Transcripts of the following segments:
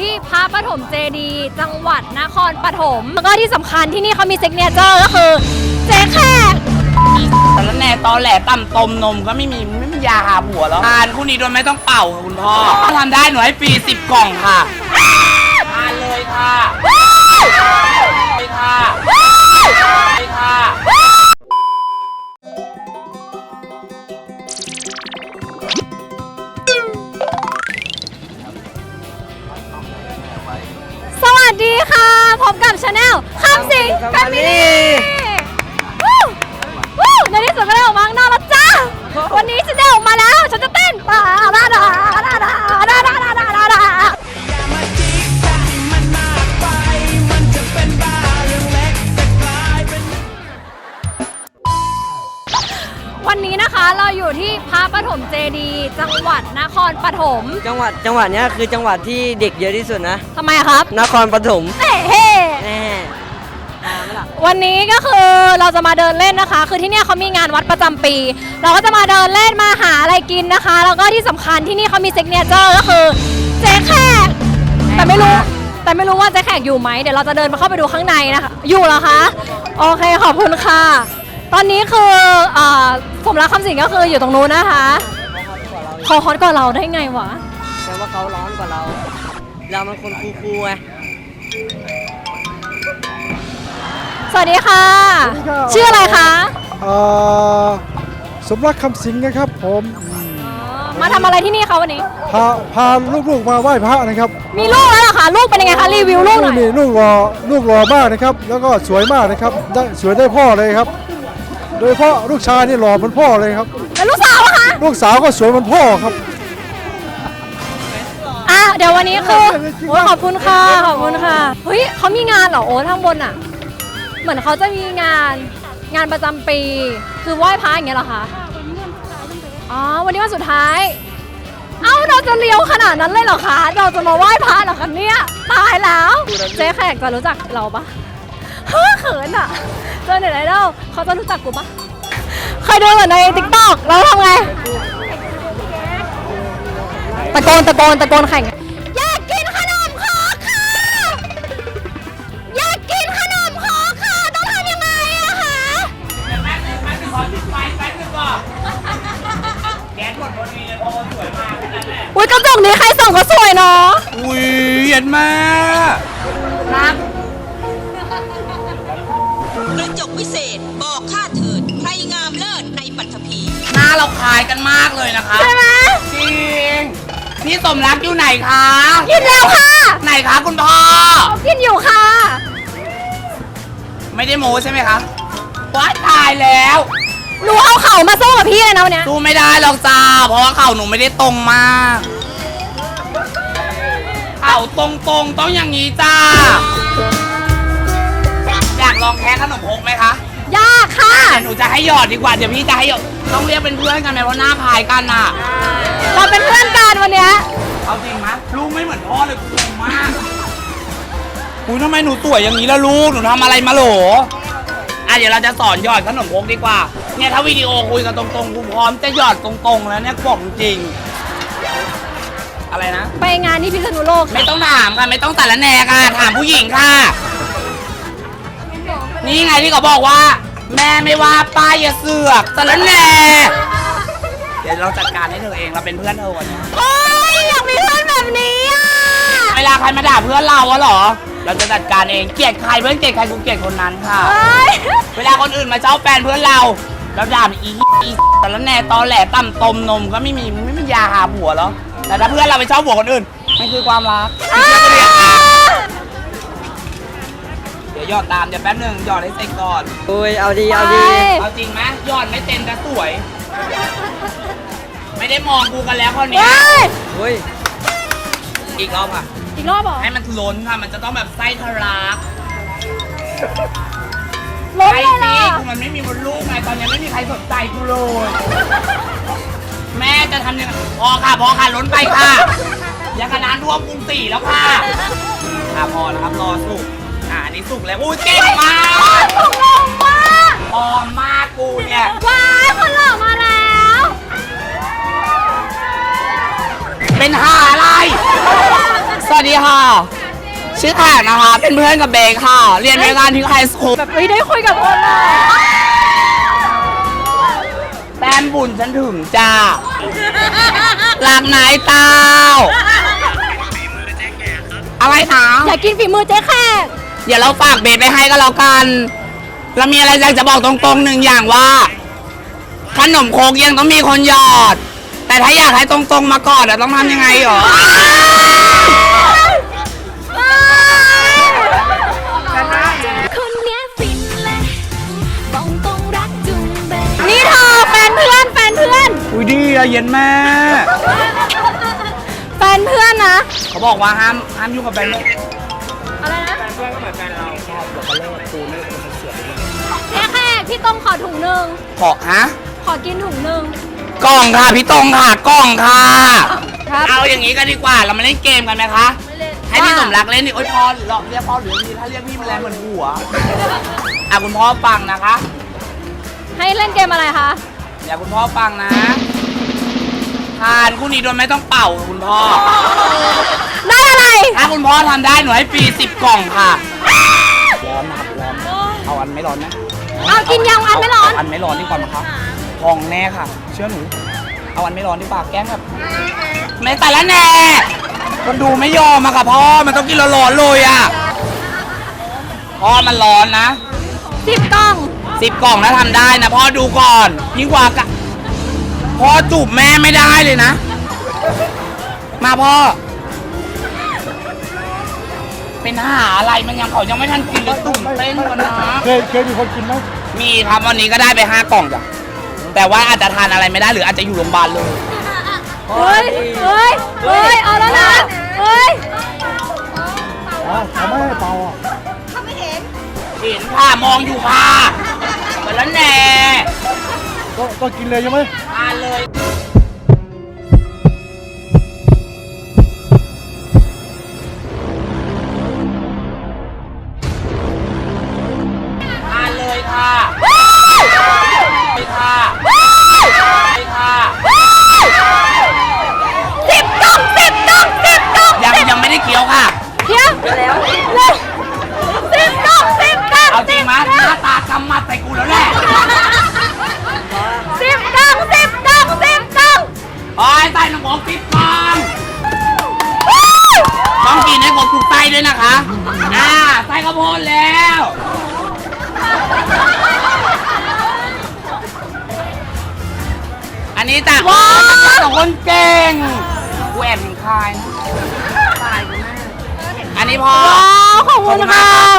ที่พระปฐมเจดีย์จังหวัดนครปฐมแล้วก็ที่สำคัญที่นี่เขามีเซ็กเนเจอร์ก็คือเจ๊แขกต่ละแหน่ตอแหลต่ำตมนมก็ไม่มีไม่มียาหาผัวแล้วทานคู่นี้โดยไม่ต้องเป่าค่ะคุณพ่อถ้าทำได้หนูให้ฟรีสิบกล่องค่ะทานเลยค่ะเลยค่ะเลยค่ะ ค่ะ พบกับชาแนลคำสิงแฟมิลี่วู้วู้ในที่สุดก็ได้ออกมาข้างนอกแล้วจ้า วันนี้ฉันได้ออกมาแล้ว ฉันจะเต้นป่าดาดาดาดาดา วันนี้นะคะเราอยู่ที่พระปฐมเจดีย์จังหวัดนครปฐมจังหวัดจังหวัดเนี้ยคือจังหวัดที่เด็กเยอะที่สุดนะ ทำไมอะครับนครปฐมเฮ้เฮ้แน่มาไหมล่ะวันนี้ก็คือเราจะมาเดินเล่นนะคะ คือที่เนี่ยเขามีงานวัดประจำปี เราก็จะมาเดินเล่นมาหาอะไรกินนะคะ แล้วก็ที่สำคัญที่นี่เขามีเซ็กเนเจอร์ก็คือเจ๊แขกแต่ไม่รู้แต่ไม่รู้ว่าเจ๊แขกอยู่ไหมเดี๋ยวเราจะเดินมาเข้าไปดูข้างในนะคะ อยู่เหรอคะ โอเคขอบคุณค่ะ ตอนนี้คือเอ่อสมรักคำสิงก็คืออยู่ตรงนู้นนะคะเขาฮอตกว่าเราได้ไงวะแต่ว่าเขาร้อนกว่าเรา เรามันคนคูลๆไง สวัสดีค่ะ สวัสดีครับ ชื่ออะไรคะเอ่อสมรักคำสิงห์นะครับผมอืมมาทำอะไรที่นี่คะวันนี้ พาพาลูกๆมาไหว้พระนะครับมีลูกแล้วเหรอคะลูกเป็นยังไงคะรีวิวลูกหน่อยนี่ลูกหล่อลูกหล่อมากนะครับ แล้วก็สวยมากนะครับได้สวยได้พ่อเลยครับ โดยเฉพาะลูกชายนี่หล่อเหมือนพ่อเลยครับ แล้วลูกสาวอะคะลูกสาวก็สวยเหมือนพ่อครับ อะเดี๋ยววันนี้คือโอ้ยขอบคุณค่ะขอบคุณค่ะเฮ้ยเขามีงานเหรอโอ้ทางบนอะเหมือนเขาจะมีงานงานประจำปี คือไหว้พระอย่างเงี้ยเหรอคะอ๋อวันนี้วันสุดท้าย เอ้าเราจะเลี้ยวขนาดนั้นเลยเหรอคะ เราจะมาไหว้พระเหรอคะเนี่ยตายแล้ว เจ๊แขกจะรู้จักเราปะ เฮ้ยเขินอะเจอเน็ตไอดอลเขาจะรู้จักกูปะเคยดูเหมือนในติ๊กต็อกแล้วทำไง ตะโกนตะโกนตะโกนแข่ง อยากกินขนมครกค่ะ อยากกินขนมครกค่ะ ต้องทำยังไงอะคะแป๊บนึงแป๊บนึงขอติดไฟแป๊บนึงก่อนแก๊สหมดพอดีเลยเพราะว่าสวยมากแค่นั้นแหละอุ้ยกระจกนี้ใครส่องก็สวยเนาะอุ้ยเย็นมาก รักก เราคล้ายกันมากเลยนะคะใช่ไหมจริงนี่สมรักอยู่ไหนคะกินแล้วค่ะไหนคะคุณพ่อเขากินอยู่ค่ะ ไม่ได้โม้ใช่ไหมคะว้ายตายแล้วหนูเอาเข่ามาสู้กับพี่เลยนะวันเนี้ยสู้ไม่ได้หรอกจ้า เพราะว่าเข่าหนูไม่ได้ตรงมากเข่าตรงๆต้องอย่างนี้จ้า อยากลองแพ้ขนมพกไหมคะ ยากค่ะแต่หนูจะให้หยอดดีกว่าเดี๋ยวพี่จะให้หยอดต้องเรียกเป็นเพื่อนกันไหมเพราะหน้าพายกันอะเราเป็นเพื่อนกันวันเนี้ยเอาจริงไหมลูกไม่เหมือนพ่อเลยกูงงมากอุ้ยทำไมหนูสวยอย่างนี้ล่ะลูกหนูทำอะไรมาโหลอะเดี๋ยวเราจะสอนหยอดขนมพกดีกว่าเนี่ยถ้าวิดีโอคุยกันตรงๆกูพร้อมจะหยอดตรงๆ แล้วเนี่ยบอกจริง อะไรนะ ไปงานที่พิษณุโลกไม่ค่ะต้องถามค่ะไม่ต้องตัดละแหนค่ะถามผู้หญิงค่ะ นี่ไงที่เขาบอกว่า แม่ไม่ว่าป้าอย่าเสือกตัดละแหนเดี๋ยวเราจัดการให้เธอเองเราเป็นเพื่อนเธอวันนี้เฮ้ยอยากมีเพื่อนแบบนี้อะเวลาใครมาด่าเพื่อนเราอะเหรอ เราจะจัดการเองเกลียดใครเพื่อนเกลียดใครกูเกลียดคนนั้นค่ะ เฮ้ยเวลาคนอื่นมาเจ้าแฟนเพื่อนเรา เราด่ามันอีอีแต่ละแหน่ตอแหลต่ำตมนมก็ไม่มีไม่มียาหาผัวแล้วแต่ถ้าเพื่อนเราไปชอบผัวคนอื่นมันคือความรักไม่เชื่อก็เรียกอะเดี๋ยวหยอดตามเดี๋ยวแป๊บหนึงหยอดให้เสร็จก่อน โอ้ยเอาดีเอาดีเอาจริงไหมหยอดไม่เต็มแต่สวย ไม่ได้มองกูกันแล้วคราวนี้เฮ้ยโอ้ยอีกรอบค่ะ อีกรอบเหรอให้มันล้นค่ะ มันจะต้องแบบไส้ทะลักล้มไอ้เลยสิล่ะ กูมันไม่มีมดลูกไงตอนนี้ไม่มีใครสนใจกูเลยแม่จะทำยังไงพอค่ะพอค่ะล้นไปค่ะยากระนานท่วมกรุงศรีแล้วค่ะค่ะพอแล้วครับรอสุกอ่าอั นนี้สุกแล้วอุ้ยเก่งมากถูกลงมากพอมากกูเนี่ยว้ายคนหล่อมาแล้ว เป็นหาอะไรสสวัสดีค่ะ ชื่อแขกนะคะ เป็นเพื่อนกับเบย์ค่ะ เรียนเมการที่ไฮสคูลแบบเฮ้ยได้คุยกับคนอะแต้มบุญฉันถึงจ้าหลากไหนเต้า อะไรคะอยากกินฝีมือเจ๊แขก เดี๋ยวเราฝากเบย์ไปให้ก็แล้วกัน เรามีอะไรอยากจะบอกตรงๆหนึ่งอย่างว่า ขนมโคกยังต้องมีคนหยอด แต่ถ้าอยากให้ตรงๆมาก่อนอะต้องทำยังไงหรอคนเนี้ยฟินเลยบอกตรงรักจุงเบยนี่เธอแฟนเพื่อนแฟนเพื่อนอุ้ยดีอะเย็นแม่ แฟนเพื่อนนะ เขาบอกว่าห้ามห้ามยุ่งกับแฟน อะไรนะเจ๊แขกพี่ตรงขอถุงหนึ่งขอฮะขอกินถุงหนึ่งกล่องค่ะพี่ตรงค่ะกล่องค่ะ ครับเอาอย่างนี้กันดีกว่าเรามาเล่นเกมกันไหมคะให้พี่ว่าสมรักเล่นดิโอ๊ยพ่อหรอกเรียกพ่อหรือพี่ถ้าเรียกพี่มันแรงเหมือนหัวอะคุณพ่อฟังนะคะ ให้เล่นเกมอะไรคะอย่าคุณพ่อฟังนะ ทานคู่นี้โดยไม่ต้องเป่าค่ะคุณพ่อได้อะไร ถ้าคุณพ่อทำได้หนูให้ฟรีสิบกล่องค่ะ ร้อนนะครับร้อนเอาอันไม่ร้อนนะเอากินยังอันไม่ร้อน เาอันไม่ร้อนดีกว่ามั้งคะพองแน่ค่ะ เชื่อหนู เอาอันไม่ร้อนดีกว่าแกล้งแบบไม่แต่ละแน่คนดูไม่ยอมอะค่ะพ่อ มันต้องกินร้อนๆเลยอะพ่อมันร้อนนะสิบกล่องสิบกล่องแล้วทำได้นะพ่อดูก่อน ยิ่งกว่ากะพ่อจูบแม่ไม่ได้เลยนะ มาพ่อ เป็นหาอะไรมันยังเขายังไม่ทันกินเลยตุ่มเต้นกันนะเคยเคยมีคนกินไหมมีครับวันนี้ก็ได้ไปห้ากล่องจ้ะแต่ว่าอาจจะทานอะไรไม่ได้หรืออาจจะอยู่โรงพยาบาลเลยเฮ้ยเฮ้ยเฮ้ยเอาแล้วนะเฮ้ยอะเขาไม่ให้เป่าอะเห็นค่ะมองอยู่ค่ะไปแล้วแน่ก็ต้องกินเลยใช่ไหมทานเลย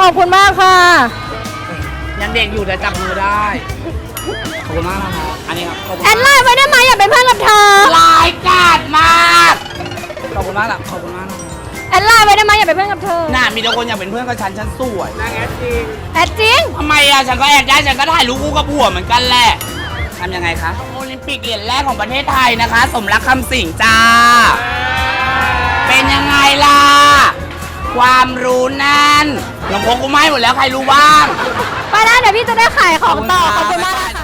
ขอบคุณมากค่ะ ยังเด็กอยู่แต่จับมือได้ ขอบคุณมากนะครับ อันนี้ครับ ขอบคุณแอดไลน์ไว้ได้ไหมอย่าเป็นเพื่อนกับเธอ ลายกาดมาก ขอบคุณมากนะขอบคุณมากนะแอดไลน์ไว้ได้ไหมอย่าเป็นเพื่อนกับเธอ น่ามีแต่คนอยากเป็นเพื่อนกับฉัน ฉันสวยนางแอดจริงแอดจริง ทำไมอะ ฉันก็แอดได้ ฉันก็ถ่ายรูปคู่กับผัวเหมือนกันแหละทำยังไงคะ โอลิมปิกเหรียญแรกของประเทศไทยนะคะ สมรักคำสิงห์จ้า เป็นยังไงล่ะ ความรู้นั่นห ลวงพ่อกูไม่หมดแล้วใครรู้บ้าง ไปแล้วเดี๋ยวพี่จะได้ขายของต่อขอบคุณมากนะคะ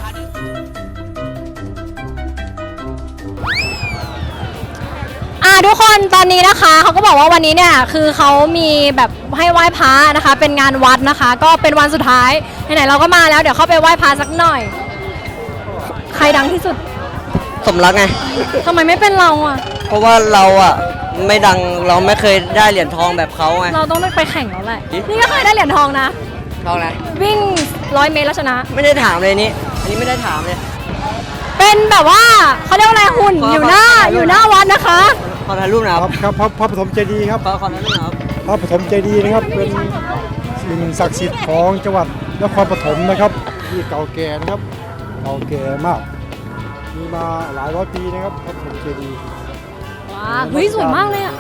อ่าทุกคนตอนนี้นะคะเขาก็บอกว่าวันนี้เนี่ยคือเขามีแบบให้ไหว้พระนะคะ เป็นงานวัดนะคะ ก็เป็นวันสุดท้ายไหนๆเราก็มาแล้วเดี๋ยวเข้าไปไหว้พระสักหน่อย ใครดังที่สุดสมรักไงทำไมไม่เป็นเราอะ เพราะว่าเราอะ ไม่ดังเราไม่เคยได้เหรียญทองแบบเขาไง เราต้องไปแข่งแล้วแหละอิ๊ะนี่ก็เคยได้เหรียญทองนะ ทองนะ วิ่งร้อยเมตรแล้วชนะ ไม่ได้ถามเลยนี่อันนี้ไม่ได้ถามเลย เป็นแบบว่าเขาเรียกว่าอะไรหุ่นขออยู่หน้าขออยู่หน้าวัดนะคะ ขอถ่ายรูปหน่อยคครัรับบครับพระพระปฐมเจดีย์ครับ ขอขอถ่ายรูปหน่อยครับ พระปฐมเจดีย์นะครับเป็นสิ่งศักดิ์สิทธิ์ของจังหวัดนครปฐมนะครับที่เก่าแก่นะครับเก่าแก่มาก มีมาหลายร้อยปีนะครับพระปฐมเจดีย์ ว้าเฮ้ยสวยมากเลยอะ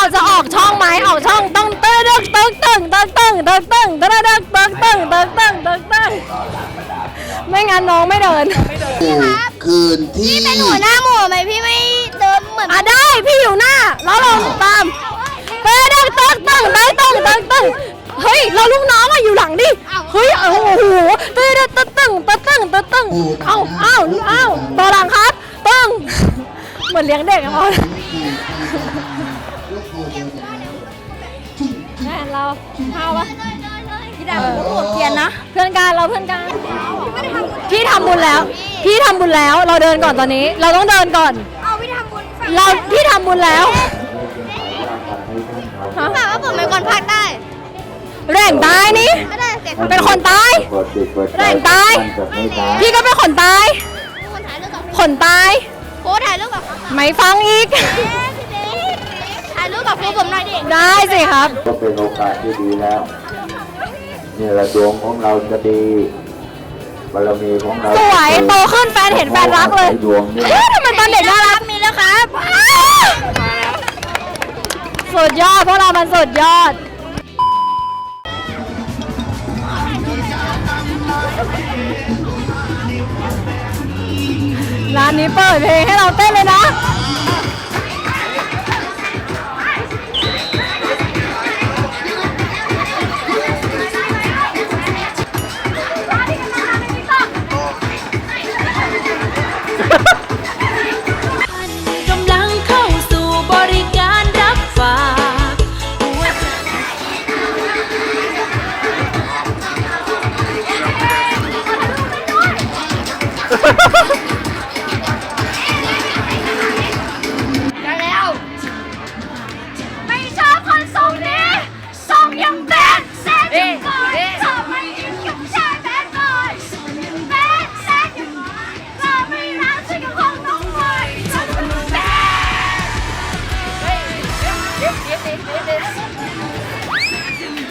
เอาจะออกช่องไหมออกช่องต้องเต้นตึ้งตึ้งตึ้งตึ้งตึ้งตึ้งตึ้งตึ้งตึ้งตึ้งตึ้งตึ้งตึ้งตึ้งตึ้งไม่งั้นน้องไม่เดินคืนที่เป็นหัวหน้าหมู่ไหมพี่ไม่เดินเหมือนอะได้พี่อยู่หน้าแล้วเราตามเต้นตึ้งตึ้งตึ้งตึ้งตึ้งตึ้งตึ้งเฮ้ยเราลูกน้องอะอยู่หลังดิเฮ้ยโอ้โหเต้นตึ้งตึ้งตึ้งตึ้งตึ้งตึ้งเอ้าเอ้าเอ้าต่อหลังครับตึ้งเหมือนเลี้ยงเด็กอะพ่อ ปะพี่ดาวเป็นหัวเกียนนะ เพื่อนกันเราเพื่อนกันพี่ทำบุญแล้ว พี่ทำบุญแล้ว เราเดินก่อนตอนนี้ เราต้องเดินก่อน เอาพี่ทำบุญเราพี่ทำบุญแล้วฮะถามว่าผมเป็นคนภาคใต้แรงตายนี่ เป็นคนตายแรงตาย พี่ก็เป็นคนตาย คนตาย โคถ่ายรูปกับไม่ฟังอีก รูปกับครูผมหน่อยดิได้สิครับ ก็เป็นโอกาสที่ดีแล้วนี่แหละดวงของเราจะดีบารมีของเราสวยโตขึ้นแฟนเห็นแฟนรักเลยดวงนี่เอ๊ะทำไมตอนเด็กน่ารักมีแล้วครับอ้าวสุดยอดพวกเรามันสุดยอด ร้านนี้เปิดเพลงให้เราเต้นเลยนะ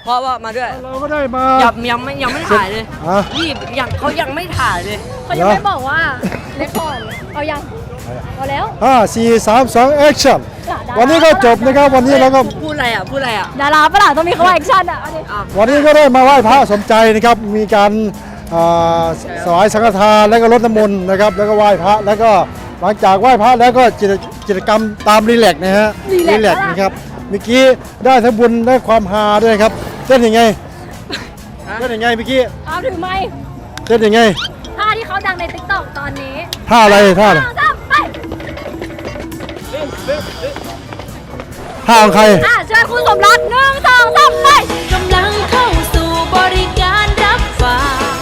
พราะว่ามาด้วยเราก็ได้มายังยังไม่ยังไม่ถ่ายเลยอะรีบยังเขายังไม่ถ่ายเลย เขายังไม่บอกว่าเลคคอร์ดเอายังเอาแล้วห้าสี่สามสองแอคชั่นวันนี้ก็จบนะครับวันนี้เราก็พูดอะไรอะ พูดอะไรอะ ดาราปะล่ะต้องมีคำว่าแอคชั่นอะเอาดิวันนี้ก็ได้มาไหว้พระสมใจนะครับมีการอ่าสวายสังฆทานแล้วก็รดน้ำมนต์นะครับแล้วก็ไหว้พระแล้วก็หลังจากไหว้พระแล้วก็กิจกิจกรรมตามรีแลกซ์นะฮะแลกซ์นะครับเมื่อกี้ได้ทั้งบุญได้ความฮาด้วยครับ เต้นยังไงเต้นยังไงเมื่อกี้เอาถือไม้เต้นยังไงท่าที่เขาดังในติ๊กต็อกตอนนี้ท่าอะไรท่าอะไรสองสามไปท่าของใครอะเชิญคุณสมรักหนึ่งสองสามไปกำลังเข้าสู่บริการรับฝาก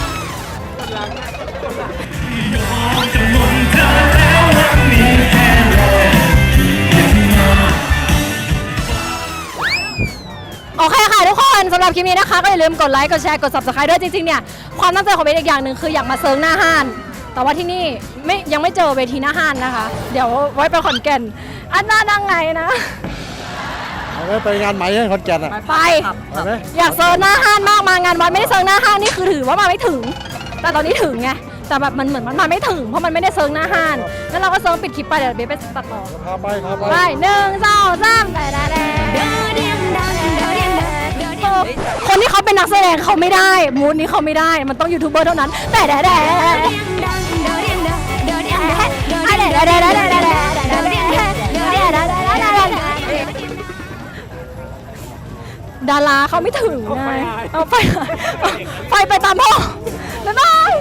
โอเคค่ะทุกค นสำหรับคลิปนี้นะคะ ก็อย่าลืมกดไลค์กดแชร์กด subscribe ด้วยจริงๆเนี่ยความตั้งใจของเบสอีกอย่างหนึ่งคืออยากมาเซิร์งหน้าห้าน แต่ว่าที่นี่ไม่ยังไม่เจอเวทีหน้าห้านนะคะ เดี๋ยวไว้ไปขอนแก่นอันน่าดังไงนะเอาไว้ไปงานไหมที่ขอนแก่นอะไป ไปไหมอยากเซิร์งหน้าห้านมากมางานวัดไม่ได้เซิร์งหน้าห้านนี่คือถือว่ามาไม่ถึง แต่ตอนนี้ถึงไงแต่แบบมันเหมือนมันมาไม่ถึงเพราะมันไม่ได้เซิร์งหน้าห้านแล้วเราก็เซิร์งปิดคลิปไปเดี๋ยวเบสไปตัดต่อพาไปพาไป ไปหนึ่งสองสามแต่แต่แต่ คนที่เขาเป็นนักแสดงเขาไม่ได้ มูดนี้เขาไม่ได้ มันต้องยูทูบเบอร์เท่านั้น แต่แต่แต่ดาราเขาไม่ถึงไงเอาไป ไปไปตามพ่อบ๊ายบาย